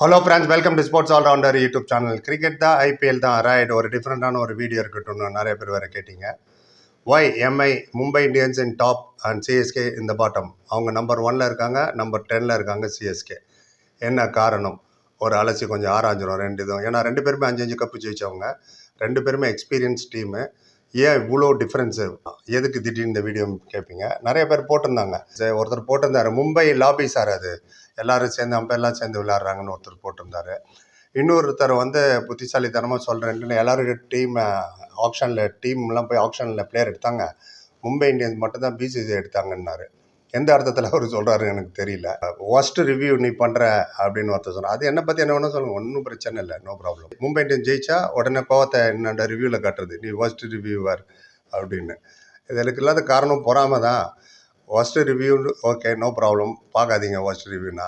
Hello friends welcome to sports allrounder YouTube channel cricket தான் IPL தான் right ஒரு டிஃப்ரெண்ட்டான ஒரு வீடியோ இருக்கட்டும்னு நிறைய பேர் வேறு கேட்டிங்க. Why MI Mumbai Indians in top and CSK இந்த பாட்டம் அவங்க நம்பர் ஒனில் இருக்காங்க நம்பர் டென்னில் இருக்காங்க சிஎஸ்கே என்ன காரணம்? ஒரு அலசி கொஞ்சம் ஆராய்ஞ்சிடும் ரெண்டு இதுவும். ஏன்னா ரெண்டு பேருமே அஞ்சு அஞ்சு கப்பு ஜெயிச்சவங்க. ரெண்டு பேருமே எக்ஸ்பீரியன்ஸ் டீமு ஏன் இவ்வளோ டிஃப்ரென்ஸு எதுக்கு திடீர்னு இந்த வீடியோ கேட்பீங்க நிறைய பேர் போட்டிருந்தாங்க. சரி, ஒருத்தர் போட்டிருந்தாரு மும்பை லாபி சார் அது. எல்லாரும் சேர்ந்து அம்பெல்லாம் சேர்ந்து விளையாடுறாங்கன்னு ஒருத்தர் போட்டிருந்தாரு. இன்னொருத்தர் வந்து புத்திசாலித்தனமாக சொல்கிறேன்ட்டு எல்லாரும் டீம் ஆப்ஷனில் டீம்லாம் போய் ஆப்ஷனில் பிளேயர் எடுத்தாங்க. மும்பை இந்தியன்ஸ் மட்டும்தான் பிசிசி எடுத்தாங்கன்னாரு. எந்த அர்த்தத்தில் அவர் சொல்கிறாரு எனக்கு தெரியல. ஒஸ்ட் ரிவ்யூ நீ பண்ணுற அப்படின்னு ஒருத்தர் சொன்னார். அது என்னை பற்றி என்ன வேணும் சொல்லுங்கள் ஒன்றும் பிரச்சனை இல்லை. நோ ப்ராப்ளம் மும்பை இந்தியன்ஸ் ஜெயிச்சா உடனே கோவத்தை என்னோட ரிவ்யூவில் கட்டுறது. நீ ஒஸ்ட் ரிவ்யூவர் அப்படின்னு. இதற்கு இல்லாத காரணம் பொறாமல் தான். ஒஸ்ட் ரிவ்யூன்னு ஓகே நோ ப்ராப்ளம் பார்க்காதீங்க ஒஸ்ட் ரிவ்யூனா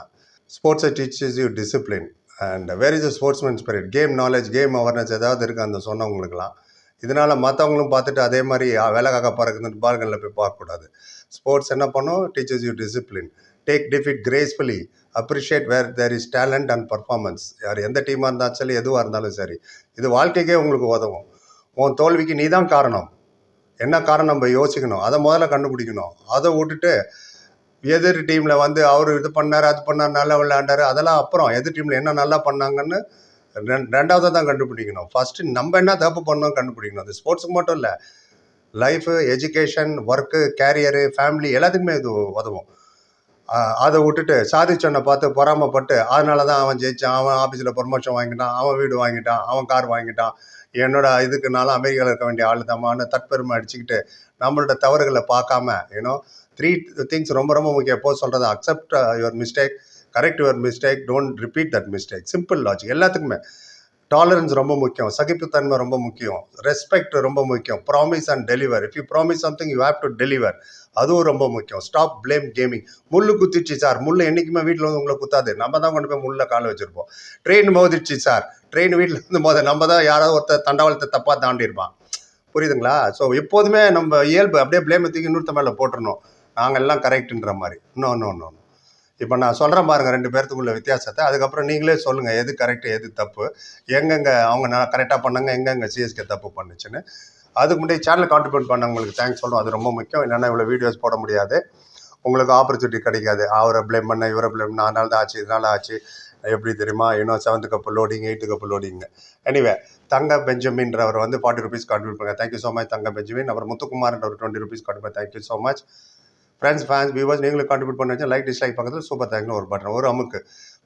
ஸ்போர்ட்ஸை teaches you discipline and where is a sportsman spirit game knowledge game awareness ஏதாவது இருக்குது அந்த சொன்னவங்களுக்குலாம் இதனால் மற்றவங்களும் பார்த்துட்டு அதே மாதிரி வேலை காக்க பறக்குதுன்னு பால்களில் போய் பார்க்கக்கூடாது. ஸ்போர்ட்ஸ் என்ன பண்ணும்? Teaches you discipline take defeat gracefully appreciate where there is talent and performance யார் எந்த டீமாக இருந்தாலும் சரி எதுவாக இருந்தாலும் சரி இது வாழ்க்கைக்கே உங்களுக்கு உதவும். உன் தோல்விக்கு நீ தான் காரணம். என்ன காரணம் நம்ம யோசிக்கணும். அதை முதல்ல கண்டுபிடிக்கணும். அதை விட்டுட்டு எதிர் டீமில் வந்து அவர் இது பண்ணார் அது பண்ணார் நல்லா விளையாண்டார். அதெல்லாம் அப்புறம் எதிர் டீமில் என்ன நல்லா பண்ணாங்கன்னு ரெண் ரெண்டாவது தான் கண்டுபிடிக்கணும். ஃபஸ்ட்டு நம்ம என்ன தப்பு பண்ணோம் கண்டுபிடிக்கணும். அது ஸ்போர்ட்ஸுக்கு மட்டும் இல்லை. Life education work career family எல்லாத்துக்குமே இது உதவும். அதை விட்டுட்டு சாதிச்சவனை பார்த்து பொறாமப்பட்டு அதனால தான் அவன் ஜெயிச்சான். அவன் ஆஃபீஸில் ப்ரொமோஷன் வாங்கிட்டான். அவன் வீடு வாங்கிட்டான். அவன் கார் வாங்கிட்டான். என்னோட இதுக்குனாலும் அமெரிக்காவில் இருக்க வேண்டிய ஆள் தாமான்னு தற்பெருமை அடிச்சுக்கிட்டு நம்மளோட தவறுகளை பார்க்காம ஏன்னோ த்ரீ திங்ஸ் ரொம்ப ரொம்ப முக்கியம். எப்போ சொல்கிறது accept your mistake correct your mistake don't repeat that mistake simple logic எல்லாத்துக்குமே. டாலரன்ஸ் ரொம்ப முக்கியம். சகிப்புத்தன்மை ரொம்ப முக்கியம். ரெஸ்பெக்ட் ரொம்ப முக்கியம். Promise and deliver if you promise something you have to deliver அதுவும் ரொம்ப முக்கியம். ஸ்டாப் ப்ளேம் கேமிங் முள்ளு குத்திச்சு சார் முள்ளு என்றைக்குமே வீட்டில் வந்து உங்களை குத்தாது. நம்ம தான் கொண்டு போய் முள்ள கால வச்சுருப்போம். ட்ரெயின் மோதிடுச்சு சார் ட்ரெயின் வீட்டில் இருந்து மோத நம்ம தான் யாராவது ஒருத்தர் தண்டவாளத்தை தப்பாக தாண்டியிருப்பான். புரியுதுங்களா? ஸோ எப்போதுமே நம்ம இயல்பு அப்படியே ப்ளேமை தூக்கி இன்னொருத்த மேலே போட்டுருணும் நாங்கள் எல்லாம் கரெக்டுன்ற மாதிரி. இன்னும் இன்னும் இன்னும் இப்போ நான் சொல்கிறேன் பாருங்கள் ரெண்டு பேர்த்துக்குள்ள வித்தியாசத்தை. அதுக்கப்புறம் நீங்களே சொல்லுங்கள் எது கரெக்டு எது தப்பு? எங்கெங்கே அவங்க நான் கரெக்டாக பண்ணாங்க எங்கெங்கே சிஎஸ்கே தப்பு பண்ணுச்சுன்னு. அதுக்கு முன்னாடி சேனல் கான்ட்ரிபியூட் பண்ணவங்களுக்கு தேங்க்ஸ் சொல்கிறோம் அது ரொம்ப முக்கியம். என்னென்னா இவ்வளோ வீடியோஸ் போட முடியாது. உங்களுக்கு ஆப்பர்ச்சுனிட்டி கிடைக்காது. அவரை ப்ளேம் பண்ண இவரை ப்ளேம் பண்ண அதனால தான் ஆச்சு இதனால ஆச்சு. எப்படி தெரியுமா? இன்னும் seventh cup loading eighth cup loading anyway Thanga பெஞ்சமின்றவர் வந்து ஃபார்ட்டி ருபீஸ் கான்ட்ரிபியூட் பண்ணுங்க. Thank you so much Thanga Benjamin. அப்புறம் முத்துக்குமார்ன்ற ஒரு twenty rupees contribute thank you so much friends fans viewers நீங்களும் கான்ட்ரிபியூட் பண்ணி வச்சா லைக் டிஸ்லைக் பக்கத்தில் சூப்பர் தேங்க்னு ஒரு பட்டன் ஒரு அமுக்கு.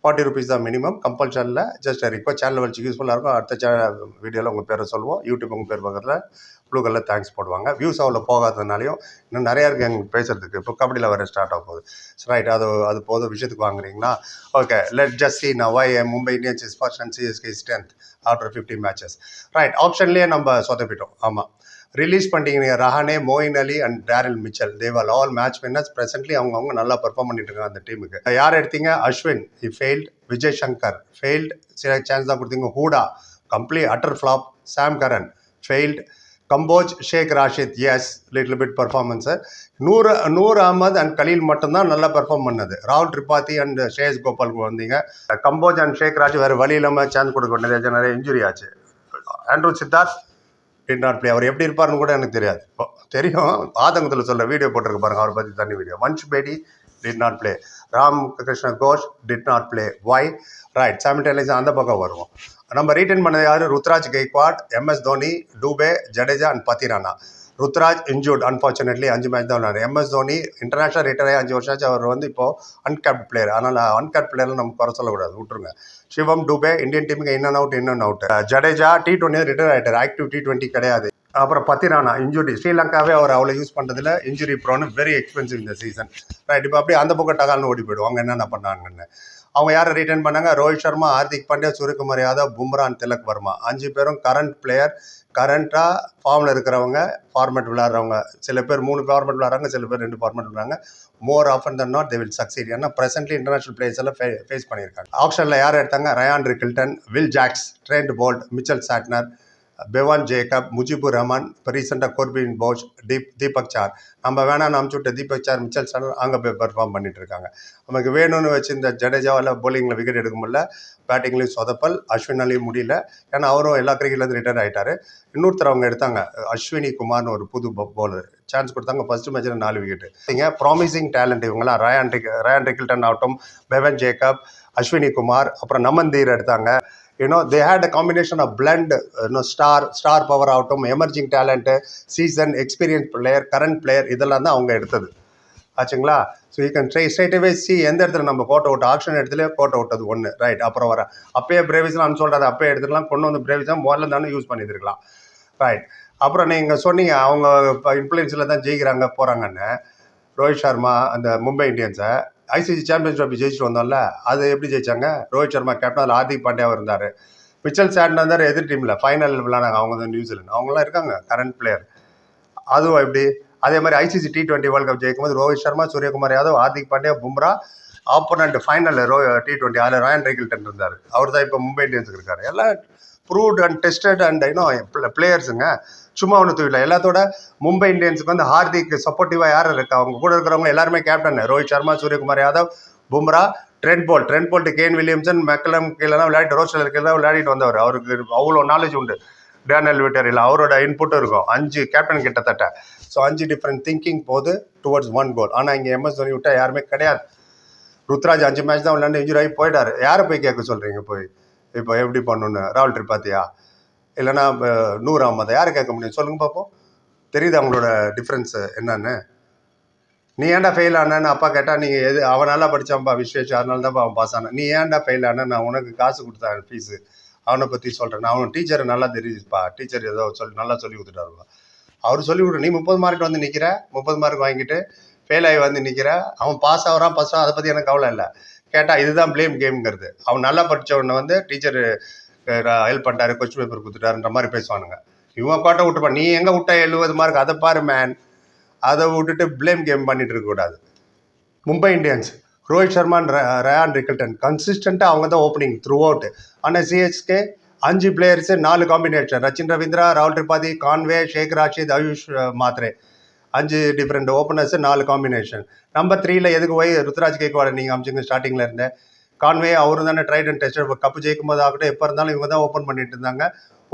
ஃபார்ட்டி ருபீஸ் தான் மினிமம் கம்பல்சரில் ஜஸ்ட் ரிக்வஸ்ட் சேனல் வச்சு யூஸ்ஃபுல்லாக இருக்கும். அடுத்த சே வீடியோவில் உங்கள் பேரை சொல்லுவோம். யூடியூப் உங்கள் பேர் பக்கத்தில் ப்ளூ கலர் தேங்க்ஸ் போடுவாங்க. வியூஸ் அவ்வளோ போகாததுனாலையும் இன்னும் நிறையா இருக்குது எங்களுக்கு பேசுகிறதுக்கு இப்போ கபடியில் வர ஸ்டார்ட் ஆக போகுது. ரைட் அது அது போதும். விஷயத்துக்கு வாங்குறீங்களா okay let just see now why Mumbai Indians is first and CSK strength after fifty matches right ஆப்ஷன்லேயே நம்ம சொதப்பிட்டோம். ஆமாம் ரிலீஸ் பண்ணிட்டீங்க. Rahane Moeen Ali and Daryl Mitchell. Doval all match winners presently அவங்க அவங்க நல்லா பர்ஃபார்ம் பண்ணிட்டு இருக்காங்க அந்த டீமுக்கு யார் எடுத்தீங்க? அஸ்வின். இ ஃபெயில்ட் விஜய் சங்கர். ஃபெயில்ட் சில சான்ஸ் தான் கொடுத்தீங்க. Hooda complete utter flop Sam Curran failed Kamboj Shaik Rasheed. Yes little bit performance Noor Noor Ahmad and Khaleel மட்டும்தான் நல்லா பெர்ஃபார்ம் பண்ணது. ராகுல் திரிபாதி அண்ட் ஷேஸ் கோபாலுக்கு வந்தீங்க. கம்போஜ் அண்ட் ஷேக் ராஜ் வேறு வழி இல்லாமல் சான்ஸ் கொடுக்க வேண்டியது நிறைய இன்ஜுரி ஆச்சு. Andrew Siddharth did not play அவர் எப்படி இருப்பார்னு கூட எனக்கு தெரியாது. இப்போ தெரியும். ஆதங்கத்தில் சொல்ல வீடியோ போட்டிருக்கு பாருங்க அவரை பற்றி தனி video Vansh Bedi did not play Ram Krishna Ghosh did not play why right சாமிட்டலைஸ் அந்த பக்கம் வருவோம். நம்ம ரீட்டைன் பண்ணது யார்? Ruturaj Gaikwad MS Dhoni Dube Jadeja and Pathirana Ruturaj injured unfortunately அஞ்சு மேட்ச் தான் விளையாடு எம்எஸ் தோனி இன்டர்நேஷனல் ரிட்டையர் ஆகி அஞ்சு வருஷம் ஆச்சு. அவர் வந்து இப்போ அன்கேப்ட் பிளேயர் அதனால் அன்கேப்ட் பிளேயர்லாம் நம்ம குறை சொல்லக்கூடாது. விட்டுருங்க. சிவம் டூபே இந்தியன் டீமுக்கு in and out in and out Jadeja T twenty retire ஆகிட்டார் ஆக்டிவ் டி டுவெண்ட்டி கிடையாது. அப்புறம் பத்திரானா இன்ஜுரி ஸ்ரீலங்காவே அவர் அவ்வளோ யூஸ் பண்ணுறதுல இன்ஜுரி ப்ரோன்னு வெரி எக்ஸ்பென்சிவ் இந்த சீசன் ரைட் இப்போ அப்படியே அந்த பக்கம் டகால்னு ஓடி போயிடுவாங்க என்னென்ன பண்ணாங்கன்னு. அவங்க யாரை ரிட்டர்ன் பண்ணாங்க? ரோஹித் சர்மா ஹார்திக் பாண்டியா சூரியகுமார் யாதவ் பும்ரான் திலக் வர்மா. அஞ்சு பேரும் கரண்ட் பிளேயர் கரண்ட்டாக ஃபார்மில் இருக்கிறவங்க ஃபார்மேட் விளாட்றவங்க சில பேர் மூணு ஃபார்மேட் விளாட்றாங்க சில பேர் ரெண்டு format விளாட்றாங்க more often than not they will succeed ஏன்னா ப்ரெசென்ட்லி இன்டர்நேஷனல் பிளேயர்ஸ் எல்லாம் ஃபேஸ் பண்ணியிருக்காங்க. ஆப்ஷனில் யார் எடுத்தாங்க? Ryan Rickelton Will Jacks Trent Boult Mitchell Santner Bevon Jacobs Mujibur Rahman இப்போ ரீசெண்டாக கோர்பின் போஷ் தீப் தீபக் சார். நம்ம வேணாம்னு அமுச்சு தீபக் சார் மிச்சல் சார் அங்கே போய் பெர்ஃபார்ம் பண்ணிட்டு இருக்காங்க. நமக்கு வேணும்னு வச்சிருந்த ஜடேஜாவால் போலிங்கில் விக்கெட் எடுக்க முடியல. பேட்டிங்லேயும் சொதப்பல் அஸ்வினாலையும் முடியல. ஏன்னா அவரும் எல்லா கிரிக்கெட்லேருந்து ரிட்டையர் ஆகிட்டார் இன்னொருத்தர் அவங்க எடுத்தாங்க அஸ்வினி குமார்னு ஒரு புது பவுலர் சான்ஸ் கொடுத்தாங்க ஃபர்ஸ்ட் மேட்ச்சில் நாலு விக்கெட் இங்கே ப்ராமிசிங் டேலண்ட் இவங்களாம் ரயான் ரிக் ரயான் ரிக்கில்டன் ஆகட்டும் பெவன் ஜேக்கப் அஸ்வினி குமார் அப்புறம் நமந்தீர் எடுத்தாங்க. You know they had a combination of blend you know star star power ஆகட்டும் emerging talent season experience player current player இதெல்லாம் தான் அவங்க எடுத்தது. ஆச்சுங்களா? So you can try straight away see எந்த இடத்துல நம்ம கோட்டை விட்டு ஆப்ஷன் இடத்துல கோட்டை விட்டது ஒன்று ரைட் அப்புறம் வர. அப்பயே பிரேவிஸ்லாம் சொல்கிறாரு அப்பயே எடுத்துக்கலாம் கொண்டு வந்து பிரேவிஸ்லாம் முதல்ல தானே யூஸ் பண்ணியிருக்கலாம் ரைட் அப்புறம் நீங்கள் சொன்னீங்க அவங்க இப்போ இன்ஃப்ளூயன்ஸில் தான் ஜெயிக்கிறாங்க போகிறாங்கன்னு ரோஹித் சர்மா அந்த மும்பை இந்தியன்ஸை. ஐசிசி சாம்பியன்ஸ் ட்ராஃபி ஜெயிச்சுட்டு வந்தோம்ல அது எப்படி ஜெயிச்சாங்க? ரோஹித் சர்மா கேப்டன் அதில் ஹார்திக் பாண்டியாவும் இருந்தார். மிச்சல் சேட்டன் இருந்தார் எதிர் டீமில் ஃபைனல் விளாண்டாங்க அவங்க வந்து நியூசிலாந்து அவங்களாம் இருக்காங்க கரண்ட் பிளேயர் அதுவும் எப்படி? அதே மாதிரி ICC T twenty World Cup ஜெயிக்கும் போது ரோஹித் சர்மா சூரியகுமார் யாதவ் ஹார்திக் பாண்டியா பும்ரா ஆப்போனண்ட் ஃபைனலில் ரோ டி டுவெண்ட்டி அதில் ராயன் ரெகில்டன் இருந்தார். அவர் தான் இப்போ மும்பை இந்தியன்ஸுக்கு இருக்கார். எல்லாம் ப்ரூவ்ட் அண்ட் டெஸ்டட் அண்ட் இன்னும் பிளேயர்ஸுங்க சும்மா ஒன்று தூவில எல்லாத்தோட மும்பை இந்தியன்ஸுக்கு வந்து ஹார்திக் சப்போர்ட்டிவாக யார் இருக்கா? அவங்க கூட இருக்கிறவங்க எல்லாருமே captain Rohit Sharma Suryakumar Yadav Bumrah Trent Boult Trent Boult Kane Williamson McCullum கீழெல்லாம் விளையாட்டு ரோஸ்டர் கீழே விளையாடிட்டு வந்தவர். அவருக்கு அவ்வளோ நாலேஜ் உண்டு. டேனல் விட்டரியில் அவரோட இன்புட்டும் இருக்கும். அஞ்சு கேப்டன் கிட்டத்தட்ட. ஸோ அஞ்சு டிஃப்ரெண்ட் திங்கிங் போது டுவர்ட்ஸ் ஒன் கோல் ஆனால் இங்கே எம்எஸ் தோனி விட்டா யாருமே கிடையாது. ருத்ராஜ் அஞ்சு மேட்ச் தான் விளையாண்டு இன்ஜுரி ஆகி போயிட்டார். யாரை போய் கேட்க சொல்கிறீங்க போய்? இப்போ எப்படி பண்ணணுன்னு ராகுல் திரிபாத்தியா இல்லைன்னா அஹ், நூர் அஹமதா யாரை கேட்க முடியும்? சொல்லுங்க பார்ப்போம் தெரியுது அவங்களோட டிஃப்ரென்ஸு என்னன்னு? நீ ஏன்டா ஃபெயில் ஆனன்னு அப்பா கேட்டால் நீங்கள் எது அவன் நல்லா படித்தான்ப்பா விஸ்வேஷ் அதனால தான்ப்பா அவன் பாஸ் ஆனான். நீ ஏன்டா ஃபெயில் ஆன நான் உனக்கு காசு கொடுத்தேன் ஃபீஸு அவனை பற்றி சொல்கிறேன் நான் அவன் டீச்சரை நல்லா தெரியுதுப்பா. டீச்சர் ஏதோ சொல்லி நல்லா சொல்லி கொடுத்துட்டாருப்பா. அவர் சொல்லி கொடு. நீ முப்பது மார்க் வந்து நிற்கிற முப்பது மார்க் வாங்கிட்டு ஃபெயில் ஆகி வந்து நிற்கிற அவன் பாஸ் ஆகிறான் பாஸ் அதை பற்றி எனக்கு கவலை இல்லை. கேட்டால் இதுதான் ப்ளேம் கேம்ங்கிறது அவன் நல்லா படித்தவனை வந்து டீச்சர் ஹெல்ப் பண்ணிட்டாரு கொஸ்டின் பேப்பர் கொடுத்துட்டாருன்ற மாதிரி பேசுவானுங்க. இவன் கோட்டை விட்டுப்பான் நீ எங்கே விட்ட எழுபது மார்க் அதை பாரு மேன் அதை விட்டுட்டு ப்ளேம் கேம் பண்ணிட்டு இருக்கக்கூடாது Mumbai Indians Rohit Sharma Ryan Rickelton கன்சிஸ்டண்ட்டாக அவங்க தான் ஓப்பனிங் த்ரூ அவுட் ஆனால் சிஎஸ்கே அஞ்சு பிளேயர்ஸு நாலு காம்பினேஷன் ரச்சின் ரவீந்திரா ராகுல் திரிபாதி கான்வே ஷேக் ராஷித் ஆயுஷ் மாத்ரே. அஞ்சு டிஃப்ரெண்ட் ஓப்பனர்ஸு நாலு காம்பினேஷன் நம்பர் த்ரீல எதுக்கு போய் ருத்ராஜ் கேக்வாட நீங்கள் அமிச்சிங்க ஸ்டார்டிங்கில் இருந்தேன் கான்வே அவரும் தானே ட்ரைட் அண்ட் டெஸ்ட் கப்பு ஜெயிக்கும் போது ஆகட்டும் எப்போ இருந்தாலும் இவங்க தான் ஓப்பன் பண்ணிட்டு இருந்தாங்க.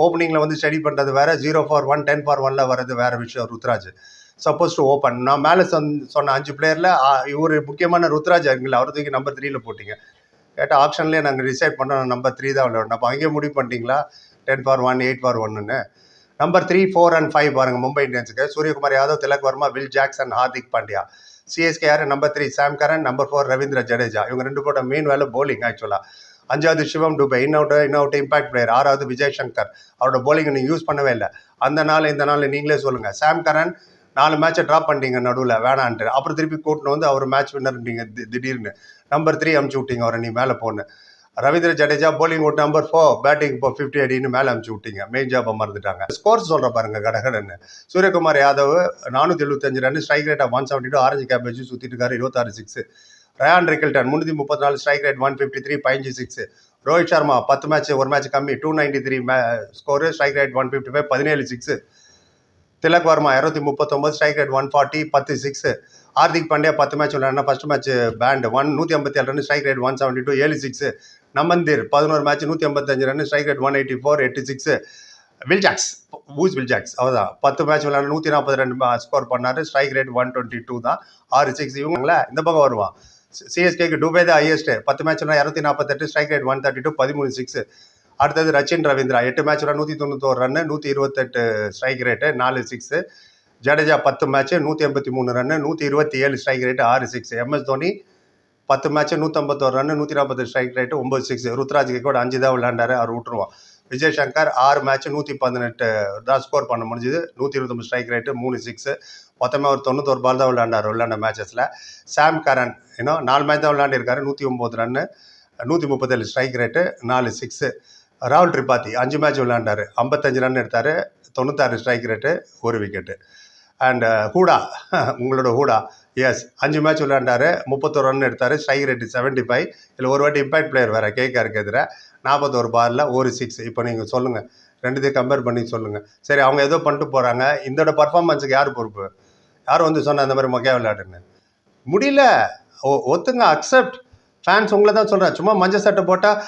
ஓப்பனிங்கில் வந்து ஸ்டடி பண்ணுறது வேறு zero for one ten for ஒன்ல வர்றது வேறு விஷயம் ருத்ராஜ். சப்போஸ் டு ஓப்பன் நான் மேலே சொன் சொன்ன அஞ்சு பிளேயரில் இவர் முக்கியமான ருத்ராஜ் இருக்குல்ல அவர் தூக்கி நம்பர் த்ரீயில் போட்டிங்க. கேட்டால் ஆப்ஷன்லேயே நாங்கள் டிசைட் பண்ணோம் நம்பர் த்ரீ தான் விளையாடணும் அப்போ அங்கேயே முடிவு பண்ணிட்டீங்களா? Ten for one eight for ஒன்னுன்னு number three four and five பாருங்கள் Mumbai இந்தியன்ஸுக்கு. Suryakumar Yadav Tilak Varma Will Jackson Hardik Pandya. CSK யார் number three Sam Curran number four Ravindra Jadeja இவங்க ரெண்டு போட்ட மெயின் வேலை போலிங் ஆக்சுவலாக அஞ்சாவது Shivam Dube in out in out impact player ஆறாவது விஜய் சங்கர். அவரோட bowling நீங்கள் யூஸ் பண்ணவே இல்லை. அந்த நாள் இந்த நாள் நீங்களே சொல்லுங்கள் சாம் கரன் நாலு மேட்சை ட்ராப் பண்ணிட்டீங்க நடுவில் வேணான்ட்டு. அப்புறம் திருப்பி கூட்டினு வந்து அவர் மேட்ச் வின்னர்ன்றீங்க திடீர்னு. நம்பர் த்ரீ அமுச்சு விட்டீங்க அவரை நீ மேலே போன்னு. ரவீந்திர ஜடேஜா போலிங் விட்டு நம்பர் ஃபோர் பேட்டிங் இப்போ ஃபிஃப்டி அடின்னு மேலே அமுச்சு விட்டீங்க. மெயின் ஜாப்பை மறந்துட்டாங்க. ஸ்கோர் சொல்கிற பாருங்க கடகடன்னு சூரியகுமார் யாதவ் நானூற்றி எழுபத்தஞ்சு run strike rate one seventy two orange cabbage சுற்றிட்டு இருக்காரு இருபத்தாறு சிக்ஸ் ரயான் ரிக்கில்டன் முந்நூற்றி முப்பத்தி நாலு strike rate one fifty three பதினஞ்சு சிக்ஸ் ரோஹித் சர்மா பத்து மேட்ச் ஒரு மேட்ச் கம்மி டூ நைன்டி த்ரீ மே score strike rate one fifty five பதினேழு சிக்ஸ் திலக் வர்மா இரநூத்தி முப்பத்தொம்பது ஸ்ட்ரைக் ரேட் ஒன் ஃபார்ட்டி பத்து சிக்ஸ் ஹார்திக் பாண்டியா பத்து மேட்ச் விளையாடினா ஃபர்ஸ்ட் மேட்ச் பேண்ட் ஒன் நூற்றி ஐம்பத்தி ஏழு run strike rate one seventy two ஏழு சிக்ஸ் நமந்தீர் பதினோரு மேட்ச் நூற்றி ஐம்பத்தஞ்சு run strike rate one eighty four எட்டு சிக்ஸ் வில் ஜாக்ஸ் பூஸ் வில் ஜாக்ஸ் அவர்தான். பத்து மேட்ச் விளையாண்டு நூற்றி நாற்பது ரெண்டு ஸ்கோர் பண்ணார். Strike rate one twenty two தான். ஆறு சிக்ஸ் இவங்கள? இந்த பக்கம் வருவான் சிஎஸ்கேக்கு டுபே தான் ஹையஸ்ட்டு பத்து மேட்ச்னா இரநூத்தி நாற்பத்தெட்டு strike rate one thirty two பதிமூணு சிக்ஸ் அடுத்தது ரச்சின் ரவீந்திரா. எட்டு மேட்ச்சில் நூற்றி தொண்ணூத்தோரு ரன்னு நூற்றி இருபத்தெட்டு ஸ்ட்ரைக் ரேட்டு நாலு சிக்ஸு ஜடேஜா பத்து மேட்ச்சு நூற்றி எண்பத்தி மூணு ரன்னு நூற்றி இருபத்தி ஏழு ஸ்ட்ரைக் ரேட்டு ஆறு சிக்ஸ் எம்எஸ் தோனி பத்து மேட்ச் நூற்றம்பத்தோரு ரன்னு நூற்றி நாற்பது ஸ்ட்ரைக் ரேட்டு ஒம்பது சிக்ஸ் ருத்ராஜ் கூட அஞ்சு தான் விளையாண்டாரு அவர் விட்டுருவான். விஜய் சங்கர் ஆறு மேட்ச்சு நூற்றி பதினெட்டு தான் ஸ்கோர் பண்ண முடிஞ்சுது. நூற்றி இருபத்தொம்பது ஸ்ட்ரைக் ரேட்டு மூணு சிக்ஸு மொத்தமாக ஒரு தொண்ணூத்தோரு பால் தான் விளையாண்டார் விளையாண்ட மேட்சஸில் சாம் கரன் இன்னும் நாலு மேட்ச் தான் விளையாண்டிருக்காரு நூற்றி ஒம்பது ரன்னு நூற்றி முப்பத்தேழு ஸ்ட்ரைக் ரேட்டு நாலு சிக்ஸு ராகுல் திரிபாதி அஞ்சு மேட்ச் விளையாண்டார். ஐம்பத்தஞ்சு ரன் எடுத்தார். தொண்ணூத்தாறு ஸ்ட்ரைக் ரேட்டு ஒரு விக்கெட்டு அண்ட் ஹூடா உங்களோட ஹூடா எஸ் அஞ்சு மேட்ச் விளையாண்டாரு. முப்பத்தொரு ரன் எடுத்தார். ஸ்ட்ரைக் ரேட்டு செவன்ட்டி ஃபைவ் இதில் ஒரு வாட்டி இம்பாக்ட் பிளேயர் வேறு கேக்காருக்கு எதிராக நாற்பத்தோரு பாலில் ஒரு சிக்ஸ் இப்போ நீங்கள் சொல்லுங்கள் ரெண்டுத்தையும் கம்பேர் பண்ணி சொல்லுங்கள் சரி அவங்க ஏதோ பண்ணிட்டு போகிறாங்க இதோட பர்ஃபார்மன்ஸுக்கு யார் பொறுப்பு? யார் வந்து சொன்னால் அந்த மாதிரி மொக்கையா விளையாடுன்னு. முடியல. ஒ- ஒத்துங்க அக்செப்ட் ஃபேன்ஸ் உங்களை தான் சொல்கிறேன் சும்மா மஞ்சள் சட்டை போட்டால்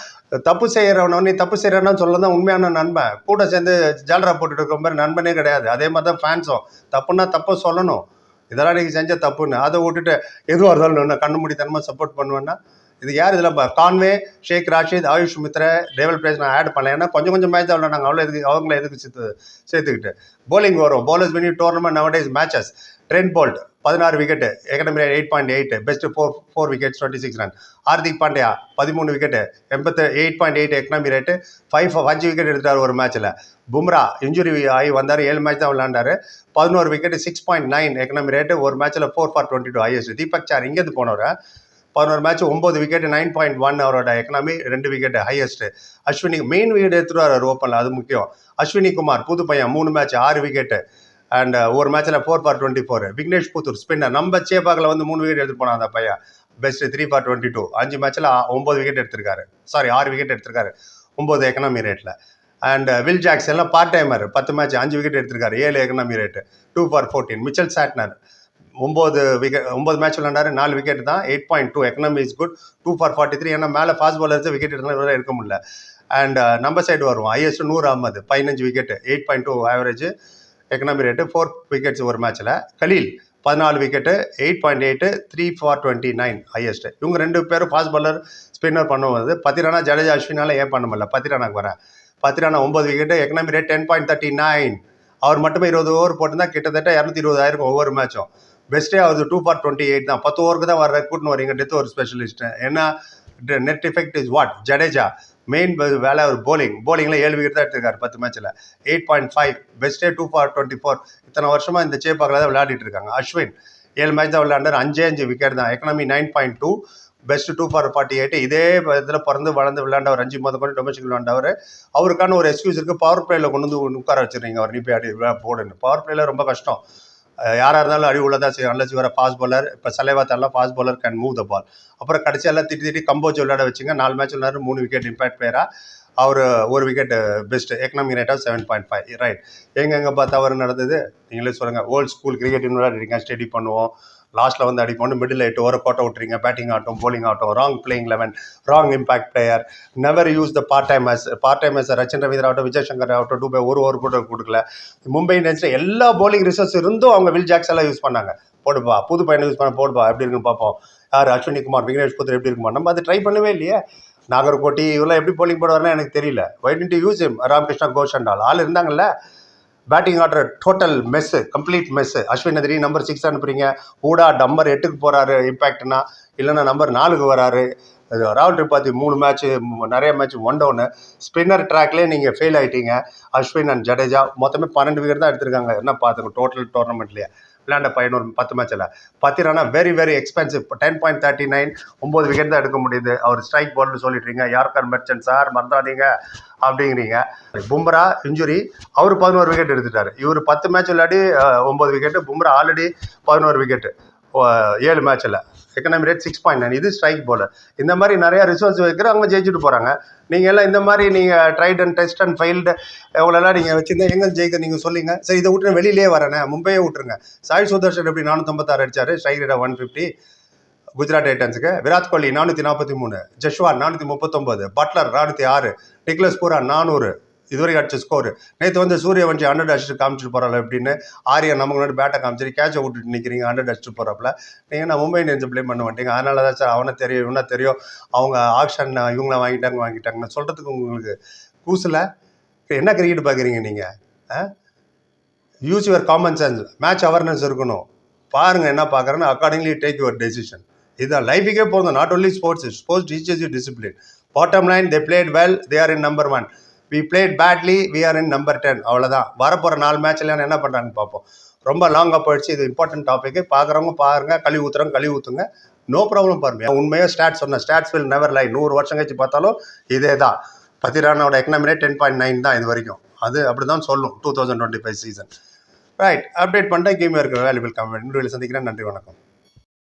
தப்பு செய்கிறவன நீ தப்பு செய்கிறன்னு சொல்ல தான் உண்மையான நண்பன். கூட சேர்ந்து ஜாலரா போட்டுட்டு இருக்கிற மாதிரி நண்பனே கிடையாது. அதே மாதிரி தான் ஃபேன்ஸும் தப்புன்னா தப்பை சொல்லணும். இதெல்லாம் நீங்கள் செஞ்ச தப்புன்னு. அதை விட்டுட்டு எதுவாக இருந்தாலும் நான் கண்ணு மூடித்தனமாக சப்போர்ட் பண்ணுவேன்னா இது யார் இதில் Conway Shaik Rasheed Ayush Mitra Dewald Brevis நான் ஆட் பண்ணல. ஏன்னா கொஞ்சம் கொஞ்சம் மேட்ச் அவ்வளோ நாங்கள் அவ்வளோ எதுக்கு அவங்கள எதுக்கு சேர்த்து சேர்த்துக்கிட்டு. போலிங் வரும். Bowlers Vini tournament nowadays matches Trent Boult பதினாறு wicket economy eight point eight best four for wicket twenty six run Hardik Pandya பதிமூணு விக்கெட்டு எண்பத்து eight point eight economy rate five அஞ்சு விக்கெட் எடுத்தார் ஒரு மேட்ச்சில் பும்ரா இன்ஜுரி ஆகி வந்தார் ஏழு மேட்ச் தான் விளையாண்டாரு. பதினோரு wicket six point nine economy rate ஒரு மேட்ச்சில் four for twenty two highest Deepak Chahar இங்கேருந்து போனவர். பதினோரு மேட்ச் ஒம்பது விக்கெட் நைன் பாயிண்ட் ஒன் அவரோட எக்கனாமி ரெண்டு விக்கெட் ஹையஸ்ட் அஸ்வினி மெயின் வீடு எடுத்துருவார் ஓப்பனில் அது முக்கியம். அஸ்வினி குமார் புது பையன் மூணு மேட்ச் ஆறு விக்கெட்டு அண்ட் uh, ஒரு மேட்ச்சில் four for twenty four Vignesh Puthur spinner நம்ம சேப்பாக்கில் வந்து மூணு விக்கெட் எடுத்து போனான் அந்த பையன். Best three for twenty two அஞ்சு மேட்ச்சில் ஒம்பது விக்கெட் எடுத்திருக்காரு. சாரி ஆறு விக்கெட் எடுத்திருக்காரு. ஒம்பது எக்கனாமி ரேட்டில் அண்ட் வில் ஜாக்ஸ் எல்லாம் பார்ட் டைமர் பத்து மேட்ச் அஞ்சு விக்கெட் எடுத்திருக்காரு. ஏழு economy rate two for fourteen Mitchell Santner ஒம்பது விக்கெட் ஒம்பது மேட்ச் விளாண்டாரு. நாலு விக்கெட் தான். Eight point two economy is good two for forty three ஏன்னா மேலே ஃபாஸ்ட் பாலர்ஸ் விக்கெட் எடுத்தாலும் எடுக்க முடியல. அண்ட் uh, நம்ம சைடு வருவோம். ஐஎஸ்ட் நூறு அஹமது பதினஞ்சு wicket eight point two average economy rate four wickets ஒரு மேட்ச்சில் கலீல் பதினாலு wicket eight point eight three for twenty nine highest இவங்க ரெண்டு பேரும் ஃபாஸ்ட் பாலர் ஸ்பின்னர் பண்ணுவது பத்திரானா ஜடேஜா அஸ்வினால ஏன் பண்ண முடியல? பத்திரானாக்கு வரேன் பத்திரானா ஒம்பது wicket economy rate ten point thirty nine அவர் மட்டுமே இருபது ஓவர் போட்டிருந்தா கிட்டத்தட்ட இரநூத்தி இருபதாயிரம் ஒவ்வொரு மேட்சும் பெஸ்ட்டே அவர் டூ ஃபார் டுவெண்ட்டி எயிட் தான். பத்து ஓவருக்கு தான் வர கூட்டின்னு வரீங்க டெத்து ஒரு ஸ்பெஷலிஸ்ட் ஏன்னா net effect is what Jadeja. Main வேலை ஒரு போலிங் போலிங்கில் ஏழு விக்கெட் தான் எடுத்திருக்காரு பத்து மேட்ச்சில் எயிட் பாயிண்ட் ஃபைவ் பெஸ்ட்டே டூ ஃபார் டுவெண்ட்டி ஃபோர் இத்தனை வருஷமாக இந்த சேப்பாக்கில் தான் விளையாடிட்டு இருக்காங்க. அஸ்வின் ஏழு மேட்ச் தான் விளையாண்டார். அஞ்சே அஞ்சு விக்கெட் தான். Economy nine point two best two for forty eight இதே இதில் பிறந்து வளர்ந்து விளையாண்டவர் அஞ்சு மாதம் கூட டொமஸ்டிக் விளையாண்டவர். அவருக்கான ஒரு எக்ஸ்கியூஸ் இருக்குது பவர் பிளேயில் கொண்டு வந்து உட்கார வச்சிருக்கீங்க அவர் நீ போய் அடி போடுன்னு. பவர் பிளேயில் ரொம்ப கஷ்டம். யாராக இருந்தாலும் அடி உள்ளதா செய்யும். அன்லஸ் வர ஃபாஸ்ட் பாலர் இப்போ சலைவாத்தெல்லாம் fast bowler can move the ball அப்புறம் கடைசி எல்லாம் திட்டி திட்டி கம்போஜ் விளையாட வச்சுங்க. நாலு மேட்ச் விளையாடு மூணு விக்கெட் இம்பேக்ட் பிளேயராக அவர் ஒரு wicket best economic rate of seven point five right எங்கெங்கே பார்த்தா தவறு நடந்தது? நீங்களே சொல்லுங்கள் ஓல்டு ஸ்கூல் கிரிக்கெட் விளையாடுறீங்க. ஸ்டடி பண்ணுவோம். லாஸ்ட்டில் வந்து அடிப்போம் மிடில் எயிட் ஒரு கோட்டை விட்டுறீங்க பேட்டிங் ஆகட்டும் போலிங் ஆகட்டும் wrong playing eleven wrong impact player never use the part timers part timers Rachin Ravindra ஆகட்டும் விஜய் சங்கர் ஆகட்டும் டூ ஒரு ஒரு ஓவர் கூட கொடுக்கல மும்பை இந்தியன்ஸில் எல்லா போலிங் ரிசர்ச் இருந்தும் அவங்க வில் ஜாக்ஸ் எல்லாம் யூஸ் பண்ணாங்க. போடுப்பா புது பையனை யூஸ் பண்ண போடுப்பா எப்படி இருக்குன்னு பார்ப்போம். யார்? அஸ்வினி குமார் விக்னேஷ் புத்தர் எப்படி இருக்குமா? நம்ம அதை ட்ரை பண்ணவே இல்லையே. நாகர்கோட்டி இவெல்லாம் எப்படி போலிங் போடுவாருன்னு எனக்கு தெரியல. Why didn't use him? Ramakrishna Ghosh and ஆள் இருந்தாங்கல்ல? Batting order total mess complete mess Ashwin எதிரி நம்பர் சிக்ஸ் அனுப்புறீங்க. ஊடா நம்பர் எட்டுக்கு போகிறாரு இம்பேக்ட்னா இல்லைன்னா நம்பர் நாலுக்கு வராரு. ராகுல் திரிபாதி மூணு மேட்ச்சு நிறைய மேட்ச் ஒன் டவுனு ஸ்பின்னர் ட்ராக்லேயே நீங்கள் ஃபெயில் ஆகிட்டீங்க அஸ்வின் அண்ட் ஜடேஜா மொத்தமே பன்னெண்டு விக்கெட் தான் எடுத்திருக்காங்க. என்ன பார்த்துங்க டோட்டல் டோர்னமெண்ட்லேயே விளையாண்ட பதினோரு பத்து மேட்ச்சில் பார்த்தீங்கன்னா very very expensive ten point thirty nine ஒம்பது விக்கெட் தான் எடுக்க முடியுது. அவர் ஸ்ட்ரைக் பால்னு சொல்லிட்டுறீங்க யார்கர் மெர்ச்சன்ட் சார் மறந்துடாதீங்க. அப்படிங்கிறீங்க. பும்ரா இன்ஜுரி அவர் பதினோரு விக்கெட் எடுத்துட்டாரு. இவர் பத்து மேட்ச் விளையாடி ஒம்பது விக்கெட்டு பும்ரா ஆல்ரெடி பதினோரு விக்கெட்டு ஏழு மேட்ச்சில் economy rate six point nine இது ஸ்ட்ரைக் போலர் இந்த மாதிரி நிறையா ரிசோர்ஸ் வைக்கிற அவங்க ஜெயிச்சுட்டு போகிறாங்க நீங்கள் எல்லாம் இந்த மாதிரி நீங்கள் tried and test and failed எவ்வளோலாம் நீங்கள் வச்சுருந்தா எங்கே ஜெயிக்க நீங்கள் சொல்லுங்க. சரி இதை விட்டு வெளியிலே வரேனே மும்பையே விட்டுருங்க. சாய் சுதர்ஷன் எப்படி நானூற்றம்பத்தாறு அடிச்சார்? Strike rate one fifty Gujarat டைட்டன்ஸுக்கு Virat Kohli நானூற்றி நாற்பத்தி மூணு. ஜஷ்வான் நானூற்றி முப்பத்தொம்போது பட்லர் நானூற்றி ஆறு. நிக்லஸ் பூரா நானூறு. இதுவரைக்கும் அடிச்ச ஸ்கோர் நேற்று வந்து சூரிய வஞ்சி ஹண்ட்ரட் அடிச்சுட்டு காமிச்சிட்டு போகிறாள் அப்படின்னு ஆரியா நமக்கு முன்னாடி பேட்டை காமிச்சிட்டு கேட்சை விட்டுட்டு நிற்கிறீங்க ஹண்ட்ரட் அடிச்சுட்டு போகிறாப்புல நீங்கள் நான் மும்பை இந்தியன்ஸ் பிளே பண்ண மாட்டீங்க? அதனால தான் சார் அவனை தெரியும் இவனா தெரியும். அவங்க ஆக்ஷன் இவங்கள வாங்கிட்டாங்க வாங்கிட்டாங்கன்னு சொல்கிறதுக்கு உங்களுக்கு கூசில்? என்ன கிரிக்கெட் பார்க்குறீங்க நீங்கள் use your common sense match awareness இருக்கணும். பாருங்க என்ன பார்க்குறேன்னு அக்கார்டிங்லி டேக் யுவர் டெசிஷன் இதுதான். லைஃபுக்கே போதும். Not only sports sports teachers you discipline bottom line they played well they are in number one we played badly we are in number ten அவ்வளோதான் வரப்போகிற நாலு மேட்ச்ல என்ன பண்ணுறான்னு பார்ப்போம். ரொம்ப லாங்காக போயிடுச்சு இது இம்பார்ட்டன்ட் டாபிக் பார்க்குறவங்க பாருங்க கழுவி ஊத்துறவங்க கழுவி ஊற்றுங்க நோ ப்ராப்ளம் பாருங்க. உண்மையாக ஸ்டாட்ஸ் சொன்னேன். ஸ்டாட்ஸ் வில் நெவர் லை நூறு வருஷம் கழிச்சு பார்த்தாலும் இதே தான் பத்திரானோட economy rate ten point nine தான் இது வரைக்கும். அது அப்படி தான் சொல்லும் two thousand twenty five season right update பண்ணிட்டேன் கேமியாக இருக்கிற வேல்யூபிள் கமெண்ட் சந்திக்கிறேன். நன்றி வணக்கம்.